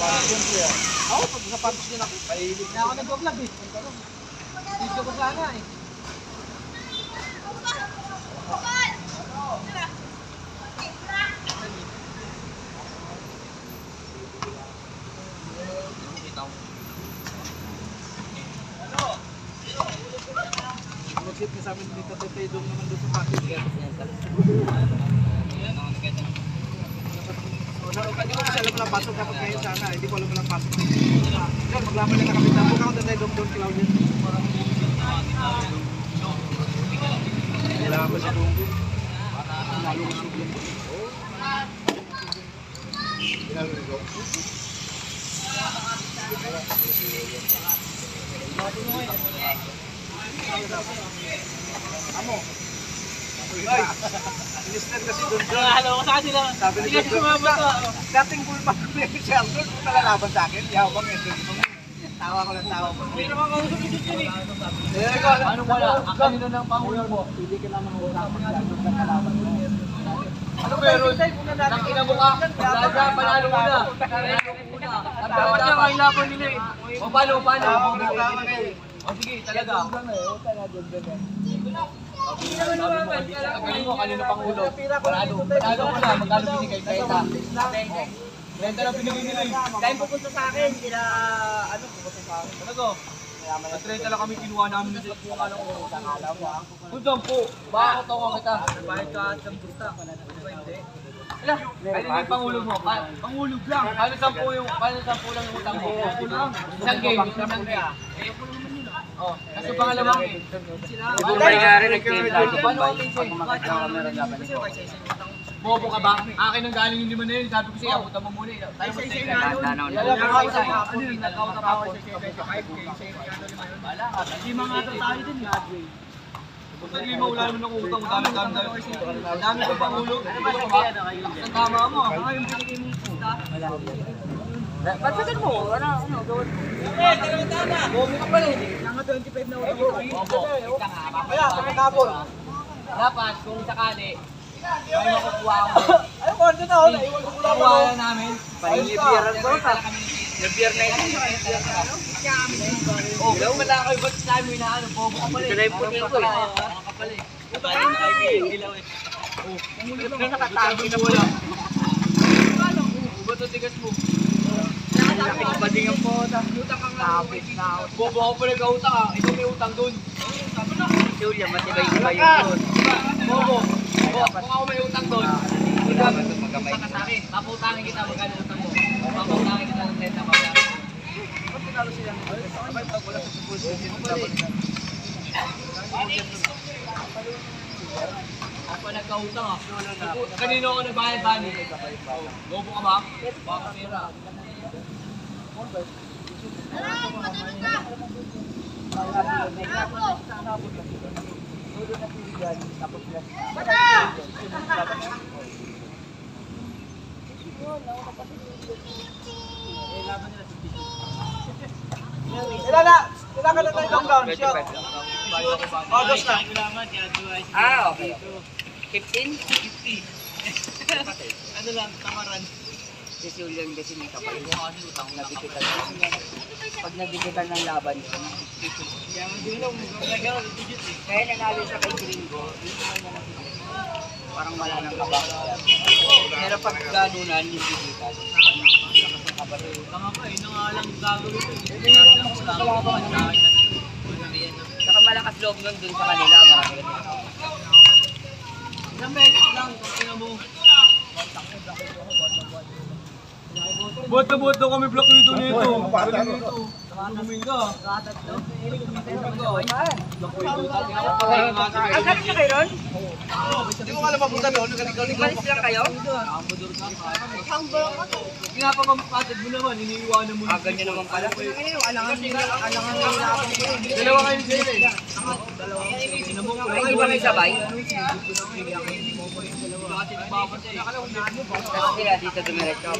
Ako, pag napatos din ako, pahilig na ako nag-vlog eh. Video ko sana eh. Mag-tip na sa amin dito, tayo doon naman doon sa package. O, na, hindi ko lang pasok kapag kayo sana, hindi ko alam lang pasok. Yan, maglaban na kami na. Buka ko na tayo doon doon kilaw din. Kailangan ko sa doon. Lalo ko siya doon. Amo. Ay, Minister kasi doon doon. Ko sa kanila. Sabi ni Hindi kasi sumama to. Dating bullback ko yung shelter, kung nalalaban sa akin, yabang yun. Tawa ko lang tawa ko. Hindi naman ako sumisit yun eh. Eh, ikaw, ano wala? Ang kanino ng pangulo mo, pili ka naman ng usapan sa doon ng kalaban mo. Ano meron? Nakina mo ka, Raja, panalo mo na. Dapat niya kain laban nila eh. O paano, paano? O sige, talaga. Galing mo, kanino pangulo? Panalo, panalo ko na, magkano binigay kayo sa Renta lang pinigay nila eh. Dahil pupunta sa akin, sila ano pupunta sa akin. Talaga. At renta lang kami kinuha namin sa kung alam ko. Kung dampo, bakit ako kita? Bayad ka at. Di ba hindi? Ala, ano yung pangulog mo? Pa- Pangulog lang. Paano sampu yung, paano sampu lang yung utang mo? Lang. Isang game, isang game. Oh, kaso pangalawang eh. Ibang may-ari nagtimpla. Paano ako Kasi kasi isa yung utang. Bobo ka ba? Akin ang galing yung lima na yun. Sabi ko sa'yo, abutan mo muna eh. Tayo mo isa sa'yo. nga yun. Ano yun? Nag-out na ako sa 5K. Bala ka. Lima nga daw tayo din. Kung lima, wala naman akong utang. Dami, dami, dami. Ang dami ko pangulo. Ano ano? Ang tama mo. Ano yung binigay mong pusta? Ba't sa mo? Ano, ano, gawin mo? Eh, tama. Bobo ka pala eh. Nanga 25 na utang ko. Opo. Kaya, pagkakabol. Dapat, kung sakali, may makukuha ako. Ay, ko ano na ako. Naiwan ko lang Kukuha lang namin. Ko. Nabiyar na ito. Oh, wala wala kayo ba't sabi mo inaano? Bobo ka pala eh. Na yung puti ko eh. Eh. Utang yung tayo ilaw eh. Oh, kumulit na nakatago na wala. Ano? Tigas mo? Nakakabading ang po. Utang ka nga. Bobo pala ka-utang ah. Ikaw may utang doon. Julia, matibay-tibay yung yun. Bobo. Bobo, kung ako may utang doon. Kailangan ito magamay. Utang ka sa akin. Paputangin kita magkano utang mo. Paputangin kita ng 30 pa. Ba't pinalo sila? Abay, pag wala sa support. Ako nagkautang ah. Kanino ako nagbayad bani? Bobo ka ba? Baka pera. Ilan na? Ilan ka na tayo lockdown? Shot. August na. Ah, okay. 15? Ano lang, tamaran. Si Julian kasi may kapal. Pag nadikitan Pag nadikitan ng laban yun. Kaya nanalo siya kay Gringo. Yun naman niya nakikita. Parang wala nang kabak. Pero pag ganunan yung dikitan. Tanga ka eh, nangalang gagawin ko. Hindi na lang wala akong pagkain. Saka malakas loob nun dun sa kanila. Marami rin. Ilang beses lang, kung ina mo. Boto-boto kami block nito nito. Balik nito. Ka. Ang galing na kayo ron? Hindi mo alam mapunta doon. Umalis lang kayo? Pinapapapatid mo naman, iniiwanan mo. Ah, ganyan naman pala. Alangan nila, alangan nila. Dalawa kayo ni Jay eh. Ay, iba may sabay? Kasi sila dito dumiretso.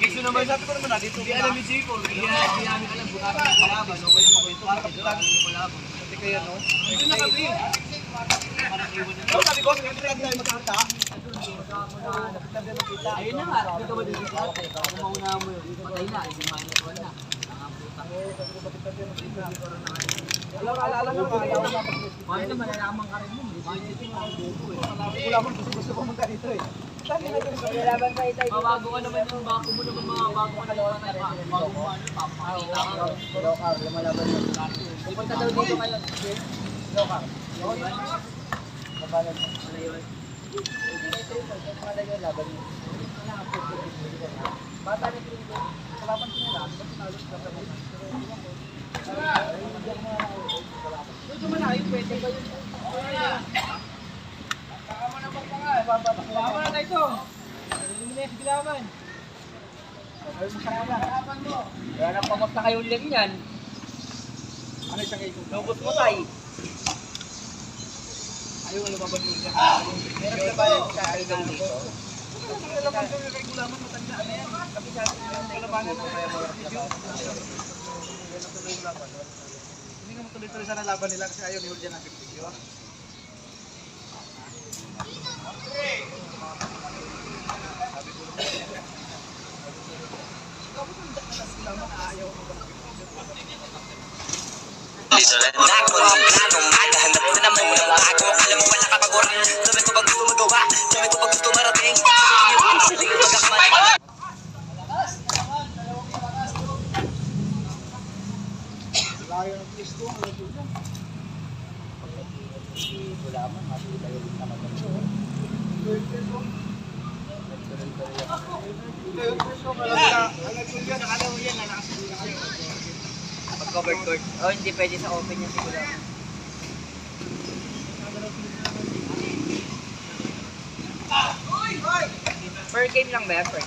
Kasi naman sabi ko naman dito. Hindi alam ni ko. Hindi hindi namin alam kung bakit yung kalaban. O kaya makwento ka dito. Yung kalaban. Kasi kayo no? Ito na kami. Sabi ko, sige, tayo magkakata. Ayun na nga, hindi ka ba dito sa ate? Kung mauna mo yun, patay na, hindi minus one na. Mga puta. Alam, alam, alam, alam. Bakit na malalaman ka rin mo, ka. Wala mo gusto gusto pumunta dito eh. Saan din natin sa Laban tayo tayo. Mabago ka naman yung bako mo naman mga bago ka naman tayo. Bago mo ano, papakita ka. Lokar, lumalaban mo. Pupunta daw dito kayo. Lokar. Labanan mo. Ano yun? Bata ni Gringo. Kalaban ko nila. Ba't tinalo sila sa mga? Laban na na ito. Eliminate bilaban. Ayun sa kanila. Kaya nang pamusta kayo ulit yan. Ano siyang ito? Lubos mo tayo. Ayaw nga lumaban yung dyan. Meron ka ba yung sa hanggang dito? Ko yung regulaman, matanda na yan. Kasi sa atin yung labanan ng video. Hindi nga matuloy-tuloy sana laban nila kasi ayaw ni Julian ang video. Dito lang ako planong Naghahanap na naman ng bago Alam mo wala ka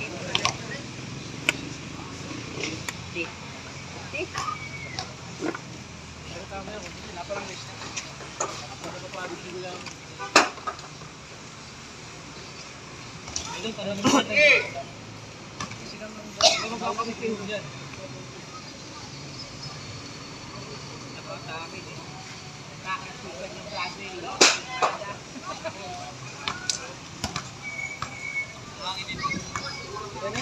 lang ba Kala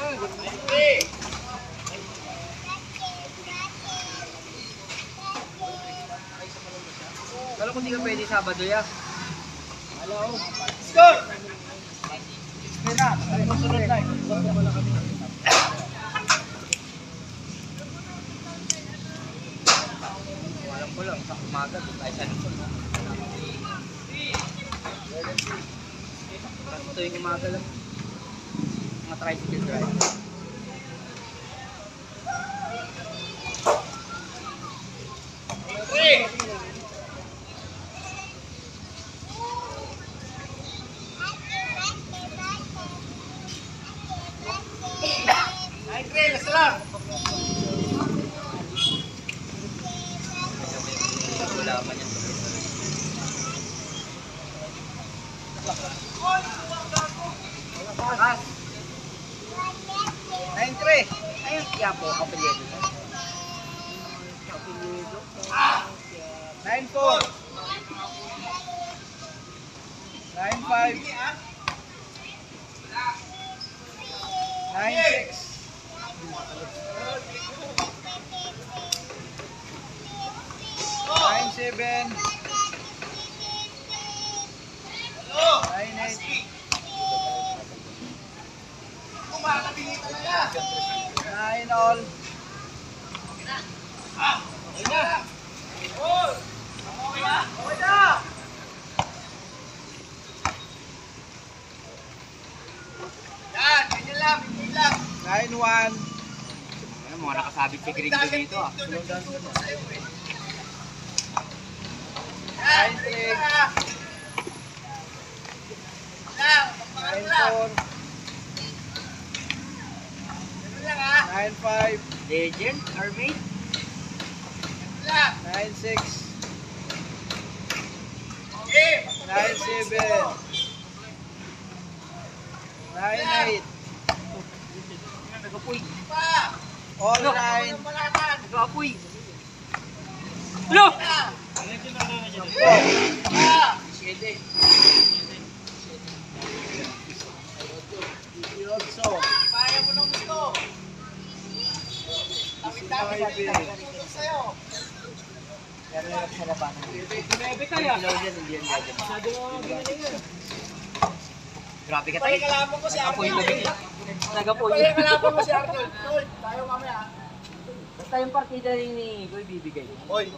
ko hindi ka pwede Sabado ya. Kaya na, susunod na kami. Alam ko lang, sa umaga, doon tayo sa Luzon. Tuwing umaga lang. Mga tricycle drive. 7 Nine all. Ah, okay na. Oh, okay na. Okay na. Yan, ganyan lang, ganyan lang. Nine one. Ano mo, nakasabit si Gringo dito ah. Sunod lang. Eh. 9-5 Legend, Army 9-6 9-7 9-8 Nagapoy. All 9 Nagapoy. Look! Kaya mo nung gusto. Dami-dami sa atin sa'yo. Pero lang sa labanan. Bebe kaya. Ilaw yan, hindi yan gagawin. Masyado mo ginalingan. Grabe ka tayo. kalaban ko si Arnold. Nagapoy. Pwede kalaban ko si Arnold. Tayo mamaya. Basta yung partida rin ni Igoy bibigay. Hoy,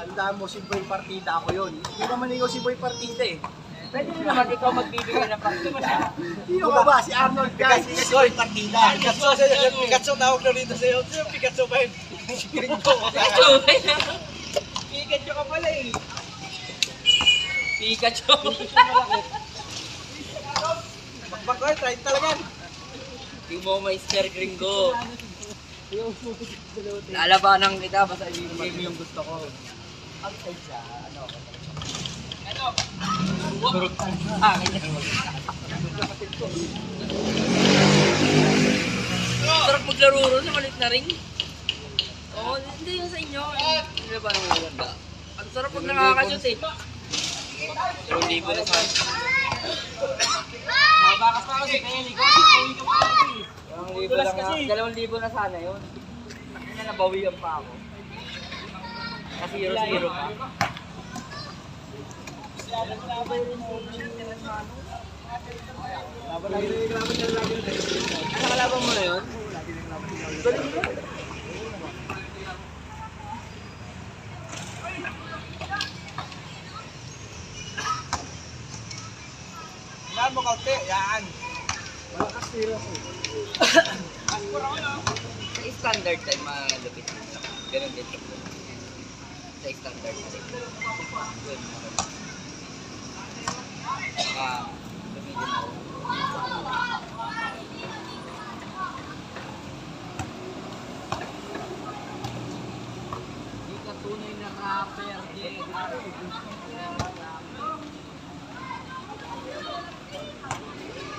tandaan mo si Boy Partida ako yun. Hindi naman ikaw si Boy Partida eh. Pwede rin naman ikaw magbibigay ng partida. Sino ka ba? Si Arnold ka. Hindi ka si Boy Partida. Picasso, Picasso tawag na rito sa'yo. Sino Picasso ba yun? Pikachu ka pala eh. Pikachu. Bakbak ko, try talaga. Yung mo Meister Gringo. Lalabanan kita, basta ibibigay mo yung gusto ko. Outside siya, ano? Ano? Turog ka sa akin. Sarap maglaro ron sa malit na ring. Oo, hindi yung sa inyo. Hindi ba nang maganda? Ang sarap pag nakakashoot eh. Pero libo na sa Nabakas pa ka pa kasi. Dalawang libo na, sana yun. Ano nabawian pa ako. Kasi zero zero pa. Ano kalaban mo na yun? Yan mo kaunti, yan. Sa standard time, malapit. Ganun din. Sa standard time. Good. Ah, gamitin ako. Hindi ka tunay na rapper, Jay.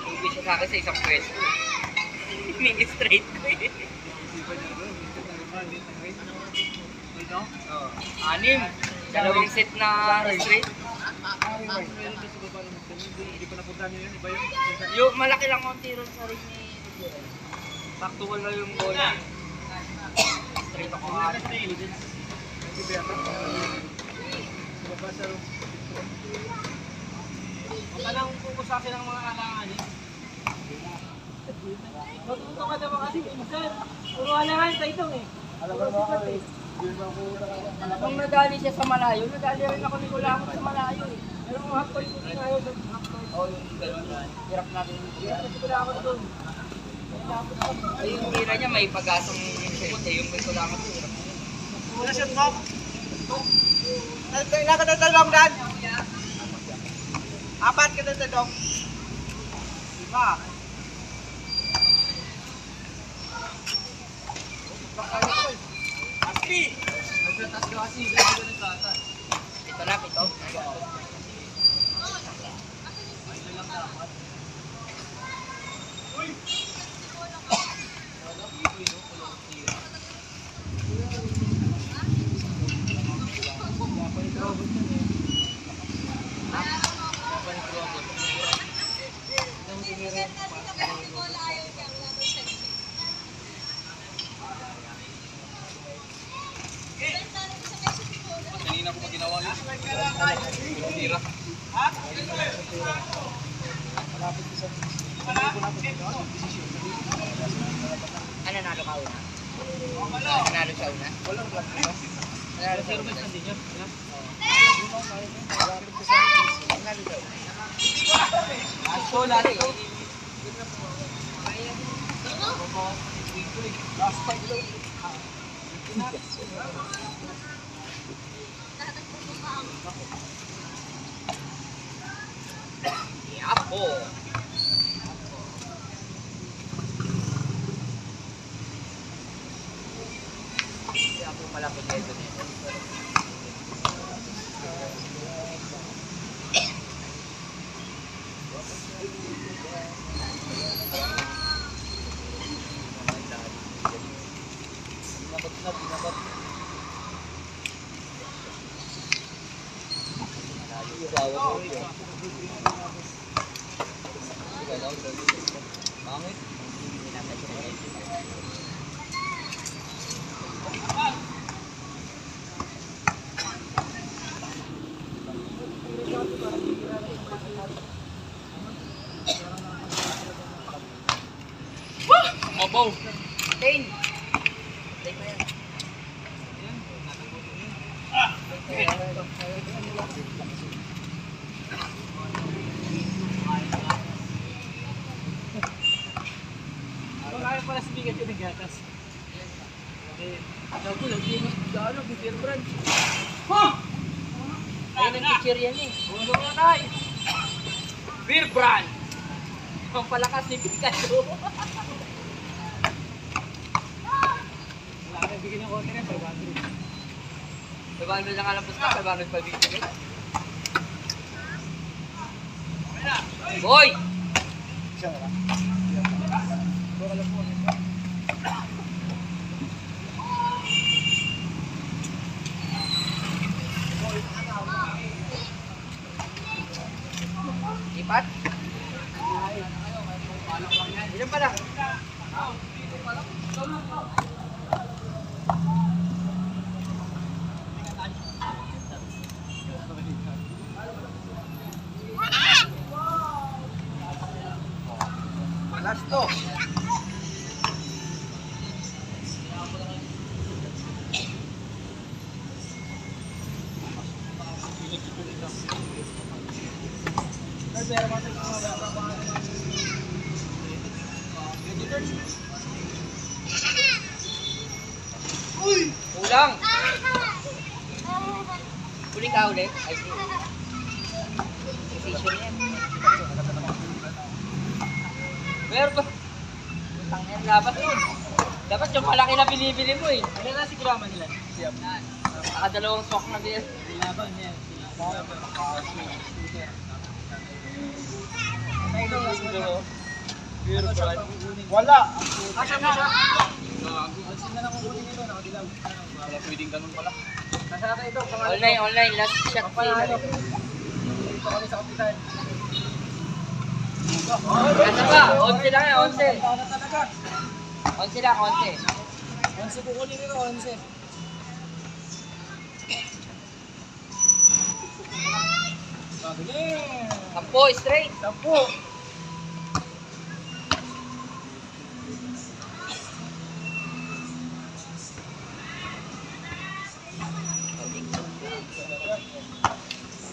Ibig siya sa akin sa isang pwesto. Mini straight ko eh. Oh, anim. Dalawang set na straight. Hindi napunta niyo yun, iba yun. Yung malaki lang konti ron sa ring ni Taktual na yung bola. Straight ako nga. Huwag ka lang pupusakin ng mga alanganin. Matuto ka naman kasi, sir. Puro alangan sa itong eh. Alam mo eh. Nung nadali siya sa malayo, nadali rin ako ni Kulangot sa malayo eh. Pero mga haktoy ko din ayaw ng haktoy. Oh, yung. Hirap natin yung Kaya kasi kailangan doon. Ay, yung tira niya may pag-asang yung yung may. Hirap na yun. Wala siya top. Ilan ka na talong dan? Apat ka na talong. Lima. Kasi, hindi ko nagtatas. Ano nalo ka una? Nanalo siya una? Nanalo siya una? Nanalo siya una? Aso lari. Yapo! Yapo pala po dito nito. Binabat na, binabat. Pangit. Mabaw. Pain. Kaya pala si Bigat yung nagatas. Ako, lagi mo. Ano, beer brand. Ayun ang chichir yan eh. Bulo na tayo. Beer brand. Ang palakas ni Pikachu. Kaya bigyan ng konti na 500. Sabang na lang pusta, sabang na pabibigay. Boy! Siya wala. Baka lang po. Ipat? Huli ka ulit? Ay, sige. Decision yan. Meron ba? Utang yan, dapat yun. Dapat yung malaki na binibili mo eh. Ano na si grama nila? Siyap. Nakadalawang swak na din. Laban yan. Wala. Asa na siya? Na. Wala pwedeng ganun pala. Nasa natin ito. Online, online. Last shot Panalo. Dito kami sa kapitan. Ano ba? 11 lang yan, 11. Talaga? 11 lang, 11. Onse kukunin nito, onse. Sampo, straight. Sampu.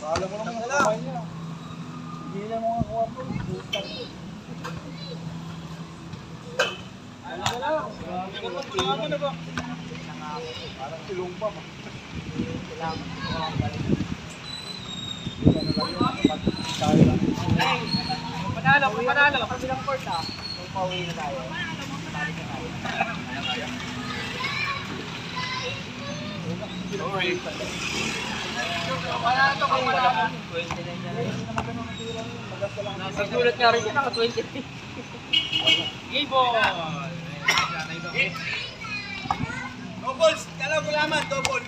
Alam mo naman ang kamay niya. Hindi na mga kuha po. Butang po. Lang. Ano na ba? Parang tulong pa. Panalo, panalo. Kabilang court ah. Kung pauwi na tayo. Sorry. Panalo kung panalo. Nagulat nga rin yun, naka 23. Gable! Doubles! Kala mo laman, doubles!